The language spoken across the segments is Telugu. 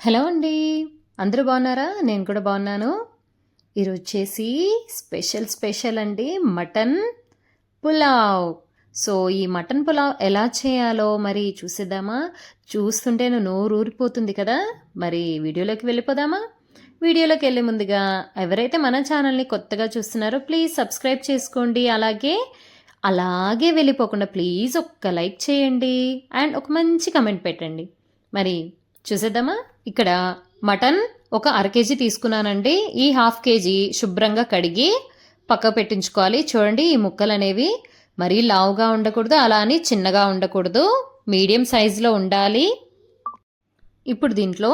హలో అండి. అందరూ బాగున్నారా? నేను కూడా బాగున్నాను. ఈరోజు వచ్చేసి స్పెషల్ స్పెషల్ అండి మటన్ పులావ్. సో ఈ మటన్ పులావ్ ఎలా చేయాలో మరి చూసేద్దామా? చూస్తుంటే నోరు ఊరిపోతుంది కదా. మరి వీడియోలోకి వెళ్ళిపోదామా? వీడియోలోకి వెళ్ళే ముందుగా ఎవరైతే మన ఛానల్ని కొత్తగా చూస్తున్నారో ప్లీజ్ సబ్స్క్రైబ్ చేసుకోండి. అలాగే అలాగే వెళ్ళిపోకుండా ప్లీజ్ ఒక్క లైక్ చేయండి. అండ్ ఒక మంచి కమెంట్ పెట్టండి. మరి చూసేద్దామా? ఇక్కడ మటన్ ఒక అర కేజీ తీసుకున్నానండి. ఈ హాఫ్ కేజీ శుభ్రంగా కడిగి పక్క పెట్టించుకోవాలి. చూడండి ఈ ముక్కలు అనేవి మరీ లావుగా ఉండకూడదు అలా అని చిన్నగా ఉండకూడదు. మీడియం సైజులో ఉండాలి. ఇప్పుడు దీంట్లో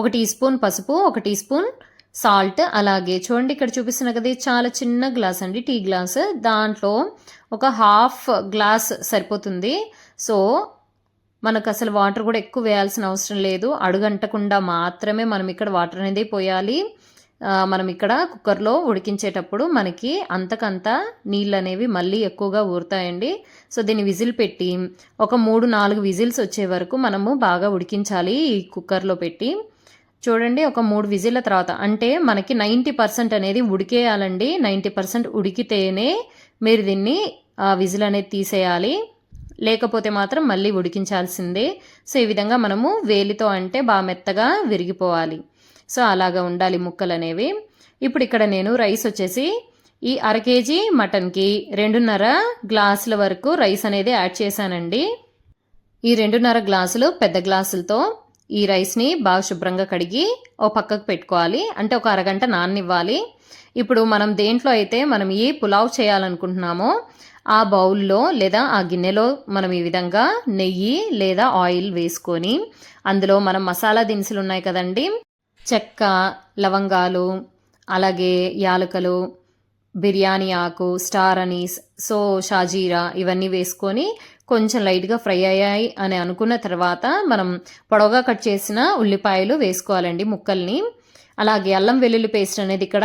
ఒక టీ స్పూన్ పసుపు ఒక టీ స్పూన్ సాల్ట్ అలాగే చూడండి ఇక్కడ చూపిస్తున్న కదా చాలా చిన్న గ్లాస్ అండి టీ గ్లాస్. దాంట్లో ఒక హాఫ్ గ్లాస్ సరిపోతుంది. సో మనకు అసలు వాటర్ కూడా ఎక్కువ వేయాల్సిన అవసరం లేదు. అడుగంటకుండా మాత్రమే మనం ఇక్కడ వాటర్ అనేది పోయాలి. మనం ఇక్కడ కుక్కర్లో ఉడికించేటప్పుడు మనకి అంతకంత నీళ్ళు అనేవి మళ్ళీ ఎక్కువగా ఊరుతాయండి. సో దీన్ని విజిల్ పెట్టి ఒక మూడు నాలుగు విజిల్స్ వచ్చే వరకు మనము బాగా ఉడికించాలి ఈ కుక్కర్లో పెట్టి. చూడండి ఒక మూడు విజిల్ల తర్వాత అంటే మనకి నైంటీ పర్సెంట్ అనేది ఉడికేయాలండి. నైంటీ పర్సెంట్ ఉడికితేనే మీరు దీన్ని విజిల్ అనేది తీసేయాలి. లేకపోతే మాత్రం మళ్ళీ ఉడికించాల్సిందే. సో ఈ విధంగా మనము వేలితో అంటే బాగా మెత్తగా విరిగిపోవాలి. సో అలాగా ఉండాలి ముక్కలు అనేవి ఇప్పుడు ఇక్కడ నేను రైస్ వచ్చేసి ఈ అర కేజీ మటన్కి రెండున్నర గ్లాసుల వరకు రైస్ అనేది యాడ్ చేశానండి. ఈ రెండున్నర గ్లాసులు పెద్ద గ్లాసులతో ఈ రైస్ని బాగా శుభ్రంగా కడిగి ఓ పక్కకు పెట్టుకోవాలి. అంటే ఒక అరగంట నాననివ్వాలి. ఇప్పుడు మనం దేంట్లో అయితే మనం ఏ పులావ్ చేయాలనుకుంటున్నామో ఆ బౌల్లో లేదా ఆ గిన్నెలో మనం ఈ విధంగా నెయ్యి లేదా ఆయిల్ వేసుకొని అందులో మనం మసాలా దినుసులు ఉన్నాయి కదండి. చెక్క లవంగాలు అలాగే యాలకలు బిర్యానీ ఆకు స్టార్ అనీస్ సో షాజీరా ఇవన్నీ వేసుకొని కొంచెం లైట్గా ఫ్రై అయ్యాయి అని అనుకున్న తర్వాత మనం పొడవుగా కట్ చేసిన ఉల్లిపాయలు వేసుకోవాలండి ముక్కల్ని. అలాగే అల్లం వెల్లుల్లి పేస్ట్ అనేది ఇక్కడ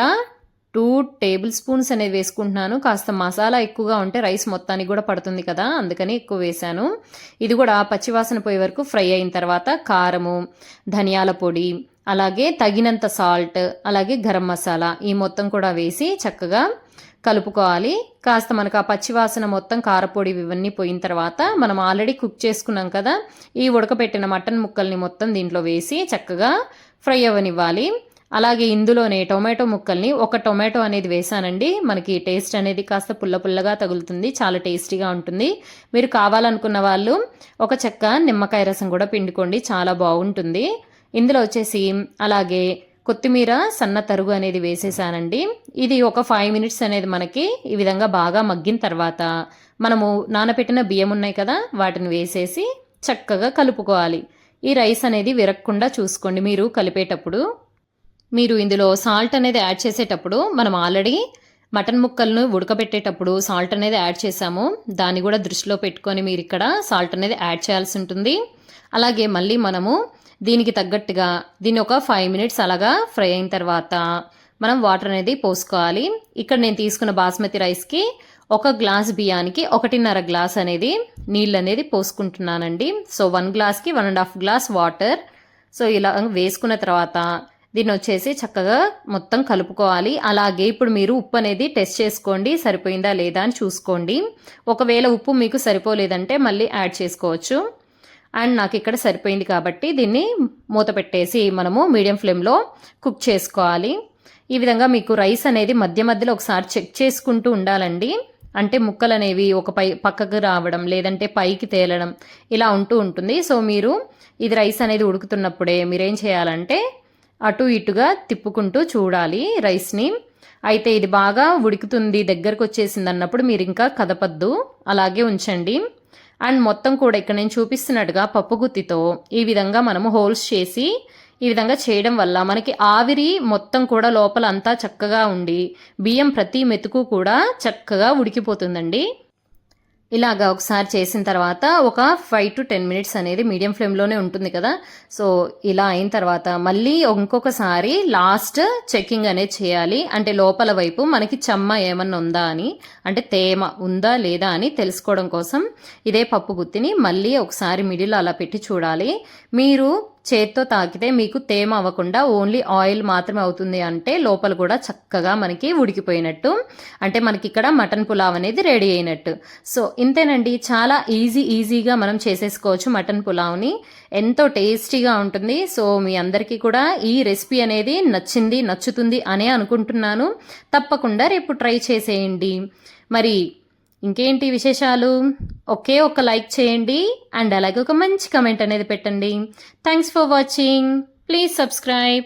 టూ టేబుల్ స్పూన్స్ అనేది వేసుకుంటున్నాను. కాస్త మసాలా ఎక్కువగా ఉంటే రైస్ మొత్తానికి కూడా పడుతుంది కదా అందుకని ఎక్కువ వేశాను. ఇది కూడా పచ్చివాసన పోయే వరకు ఫ్రై అయిన తర్వాత కారము ధనియాల పొడి అలాగే తగినంత సాల్ట్ అలాగే గరం మసాలా ఈ మొత్తం కూడా వేసి చక్కగా కలుపుకోవాలి. కాస్త మనకు ఆ పచ్చివాసన మొత్తం కారపొడి ఇవన్నీ పోయిన తర్వాత మనం ఆల్రెడీ కుక్ చేసుకున్నాం కదా ఈ ఉడకపెట్టిన మటన్ ముక్కల్ని మొత్తం దీంట్లో వేసి చక్కగా ఫ్రై అవ్వనివ్వాలి. అలాగే ఇందులోనే టొమాటో ముక్కల్ని ఒక టొమాటో అనేది వేసానండి మనకి టేస్ట్ అనేది కాస్త పుల్ల పుల్లగా తగులుతుంది చాలా టేస్టీగా ఉంటుంది. మీరు కావాలనుకున్న వాళ్ళు ఒక చెక్క నిమ్మకాయ రసం కూడా పిండుకోండి చాలా బాగుంటుంది. ఇందులో వచ్చేసి అలాగే కొత్తిమీర సన్న తరుగు అనేది వేసేసానండి. ఇది ఒక ఫైవ్ మినిట్స్ అనేది మనకి ఈ విధంగా బాగా మగ్గిన తర్వాత మనము నానబెట్టిన బియ్యం ఉన్నాయి కదా వాటిని వేసేసి చక్కగా కలుపుకోవాలి. ఈ రైస్ అనేది విరక్కుండా చూసుకోండి మీరు కలిపేటప్పుడు. మీరు ఇందులో సాల్ట్ అనేది యాడ్ చేసేటప్పుడు మనం ఆల్రెడీ మటన్ ముక్కలను ఉడకబెట్టేటప్పుడు సాల్ట్ అనేది యాడ్ చేసాము. దాన్ని కూడా దృష్టిలో పెట్టుకొని మీరు ఇక్కడ సాల్ట్ అనేది యాడ్ చేయాల్సి ఉంటుంది. అలాగే మళ్ళీ మనము దీనికి తగ్గట్టుగా దీన్ని ఒక ఫైవ్ మినిట్స్ అలాగా ఫ్రై అయిన తర్వాత మనం వాటర్ అనేది పోసుకోవాలి. ఇక్కడ నేను తీసుకున్న బాస్మతి రైస్కి ఒక గ్లాస్ బియ్యానికి ఒకటిన్నర గ్లాస్ అనేది నీళ్ళు అనేది పోసుకుంటున్నానండి. సో వన్ గ్లాస్కి one and half glass water so ఇలా వేసుకున్న తర్వాత దీన్ని వచ్చేసి చక్కగా మొత్తం కలుపుకోవాలి. అలాగే ఇప్పుడు మీరు ఉప్పు అనేది టెస్ట్ చేసుకోండి. సరిపోయిందా లేదా అని చూసుకోండి. ఒకవేళ ఉప్పు మీకు సరిపోలేదంటే మళ్ళీ యాడ్ చేసుకోవచ్చు. అండ్ నాకు ఇక్కడ సరిపోయింది కాబట్టి దీన్ని మూత పెట్టేసి మనము మీడియం ఫ్లేమ్లో కుక్ చేసుకోవాలి. ఈ విధంగా మీకు రైస్ అనేది మధ్య మధ్యలో ఒకసారి చెక్ చేసుకుంటూ ఉండాలండి. అంటే ముక్కలు అనేవి ఒక పై పక్కకు రావడం లేదంటే పైకి తేలడం ఇలా ఉంటూ ఉంటుంది. సో మీరు ఇది రైస్ అనేది ఉడుకుతున్నప్పుడే మీరేం చేయాలంటే అటు ఇటుగా తిప్పుకుంటూ చూడాలి రైస్ని. అయితే ఇది బాగా ఉడుకుతుంది దగ్గరకు వచ్చేసింది అన్నప్పుడు మీరు ఇంకా కదపద్దు అలాగే ఉంచండి. అండ్ మొత్తం కూడా ఇక్కడ నేను చూపిస్తున్నట్టుగా పప్పు గుత్తితో ఈ విధంగా మనము హోల్స్ చేసి ఈ విధంగా చేయడం వల్ల మనకి ఆవిరి మొత్తం కూడా లోపల అంతా చక్కగా ఉండి బియ్యం ప్రతి మెతుకు కూడా చక్కగా ఉడికిపోతుందండి. ఇలాగా ఒకసారి చేసిన తర్వాత ఒక ఫైవ్ టు టెన్ మినిట్స్ అనేది మీడియం ఫ్లేమ్లోనే ఉంటుంది కదా. సో ఇలా అయిన తర్వాత మళ్ళీ ఇంకొకసారి లాస్ట్ చెకింగ్ అనేది చేయాలి. అంటే లోపల వైపు మనకి చెమ్మ ఏమన్నా ఉందా అని అంటే తేమ ఉందా లేదా అని తెలుసుకోవడం కోసం ఇదే పప్పు గుత్తిని మళ్ళీ ఒకసారి మిడిల్ అలా పెట్టి చూడాలి. మీరు చేత్తో తాకితే మీకు తేమ అవ్వకుండా ఓన్లీ ఆయిల్ మాత్రమే అవుతుంది అంటే లోపల కూడా చక్కగా మనకి ఉడికిపోయినట్టు. అంటే మనకి ఇక్కడ మటన్ పులావ్ అనేది రెడీ అయినట్టు. సో ఇంతేనండి. చాలా ఈజీ ఈజీగా మనం చేసేసుకోవచ్చు మటన్ పులావ్ని. ఎంతో టేస్టీగా ఉంటుంది. సో మీ అందరికీ కూడా ఈ రెసిపీ అనేది నచ్చింది నచ్చుతుంది అనే అనుకుంటున్నాను. తప్పకుండా రేపు ట్రై చేసేయండి. మరి ఇంకేంటి విశేషాలు? ఒకే ఒక లైక్ చేయండి అండ్ అలాగే ఒక మంచి కమెంట్ అనేది పెట్టండి. Thanks for watching please subscribe